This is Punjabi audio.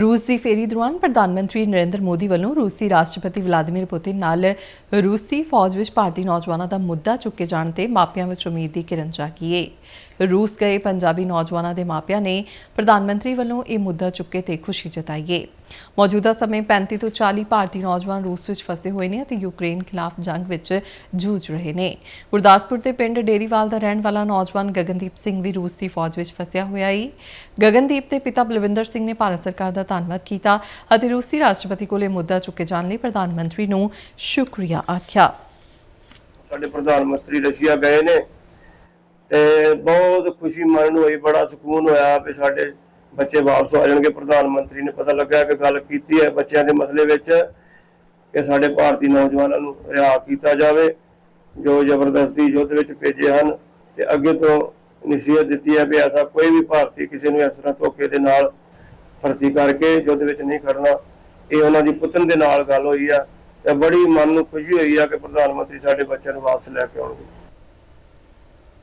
ਰੂਸ ਦੀ ਫੇਰੀ ਦੌਰਾਨ ਪ੍ਰਧਾਨ ਮੰਤਰੀ ਨਰਿੰਦਰ ਮੋਦੀ ਵੱਲੋਂ ਰੂਸੀ ਰਾਸ਼ਟਰਪਤੀ ਵਲਾਦੀਮੀਰ ਪੁਤਿਨ ਨਾਲ ਰੂਸੀ ਫੌਜ ਵਿੱਚ ਭਾਰਤੀ ਨੌਜਵਾਨਾਂ ਦਾ ਮੁੱਦਾ ਚੁੱਕੇ ਜਾਣ ਤੇ ਮਾਪਿਆਂ ਵਿੱਚ ਉਮੀਦ ਦੀ ਕਿਰਨ ਜਾਗੀ ਏ। ਰੂਸ ਗਏ ਪੰਜਾਬੀ ਨੌਜਵਾਨਾਂ ਦੇ ਮਾਪਿਆਂ ਨੇ ਪ੍ਰਧਾਨ ਮੰਤਰੀ ਵੱਲੋਂ ਇਹ ਮੁੱਦਾ ਚੁੱਕੇ ਤੇ ਖੁਸ਼ੀ ਜਤਾਈ ਏ। ਮੌਜੂਦਾ ਸਮੇਂ 35 ਤੋਂ 40 ਭਾਰਤੀ ਨੌਜਵਾਨ ਰੂਸ ਵਿੱਚ ਫਸੇ ਹੋਏ ਨੇ ਅਤੇ ਯੂਕਰੇਨ ਖਿਲਾਫ ਜੰਗ ਵਿੱਚ ਜੂਝ ਰਹੇ ਨੇ। ਗੁਰਦਾਸਪੁਰ ਦੇ ਪਿੰਡ ਡੇਰੀਵਾਲ ਦਾ ਰਹਿਣ ਵਾਲਾ ਨੌਜਵਾਨ ਗਗਨਦੀਪ ਸਿੰਘ ਵੀ ਰੂਸ ਦੀ ਫੌਜ ਵਿੱਚ ਫਸਿਆ ਹੋਇਆ ਏ। ਗਗਨਦੀਪ ਦੇ ਪਿਤਾ ਬਲਵਿੰਦਰ ਸਿੰਘ ਨੇ ਭਾਰਤ ਸਰਕਾਰ ਦਾ ਧੰਨਵਾਦ ਕੀਤਾ। ਅਤੇ ਰੂਸੀ ਰਾਸ਼ਟਰਪਤੀ ਕੋਲ ਮੁੱਦਾ ਚੁੱਕੇ ਜਾਣ ਲਈ ਪ੍ਰਧਾਨ ਮੰਤਰੀ ਨੂੰ ਸ਼ੁਕਰੀਆ ਆਖਿਆ। ਸਾਡੇ ਪ੍ਰਧਾਨ ਮੰਤਰੀ ਰਸ਼ੀਆ ਗਏ ਨੇ ਤੇ ਬਹੁਤ ਖੁਸ਼ੀ ਮਨ ਨੂੰ ਹੋਈ, ਬੜਾ ਸਕੂਨ ਹੋਇਆ ਵੀ ਸਾਡੇ ਬੱਚੇ ਵਾਪਸ ਆ ਜਾਣਗੇ। ਪ੍ਰਧਾਨ ਮੰਤਰੀ ਨੇ ਪਤਾ ਲੱਗਾ ਕਿ ਗੱਲ ਕੀਤੀ ਹੈ ਬੱਚਿਆਂ ਦੇ ਮਸਲੇ ਵਿੱਚ ਕਿ ਸਾਡੇ ਭਾਰਤੀ ਨੌਜਵਾਨਾਂ ਨੂੰ ਰਿਹਾ ਕੀਤਾ ਜਾਵੇ। ਜੋ ਜ਼ਬਰਦਸਤੀ ਯੁੱਧ ਵਿੱਚ ਭੇਜੇ ਹਨ ਤੇ ਅੱਗੇ ਤੋਂ ਨਸੀਹਤ ਦਿੱਤੀ ਹੈ ਵੀ ਐਸਾ ਕੋਈ ਵੀ ਭਾਰਤੀ ਕਿਸੇ ਨੂੰ ਇਸ ਤਰ੍ਹਾਂ ਧੋਖੇ ਦੇ ਨਾਲ ਭਰਤੀ ਕਰਕੇ ਯੁੱਧ ਵਿੱਚ ਨਹੀਂ ਖੜਨਾ, ਇਹ ਉਹਨਾਂ ਦੀ ਪੁੱਤਨ ਦੇ ਨਾਲ ਗੱਲ ਹੋਈ ਆ ਤੇ ਬੜੀ ਮਨ ਨੂੰ ਖੁਸ਼ੀ ਹੋਈ ਆ ਕਿ ਪ੍ਰਧਾਨ ਮੰਤਰੀ ਸਾਡੇ ਬੱਚਿਆਂ ਨੂੰ ਵਾਪਸ ਲੈ ਕੇ ਆਉਣਗੇ।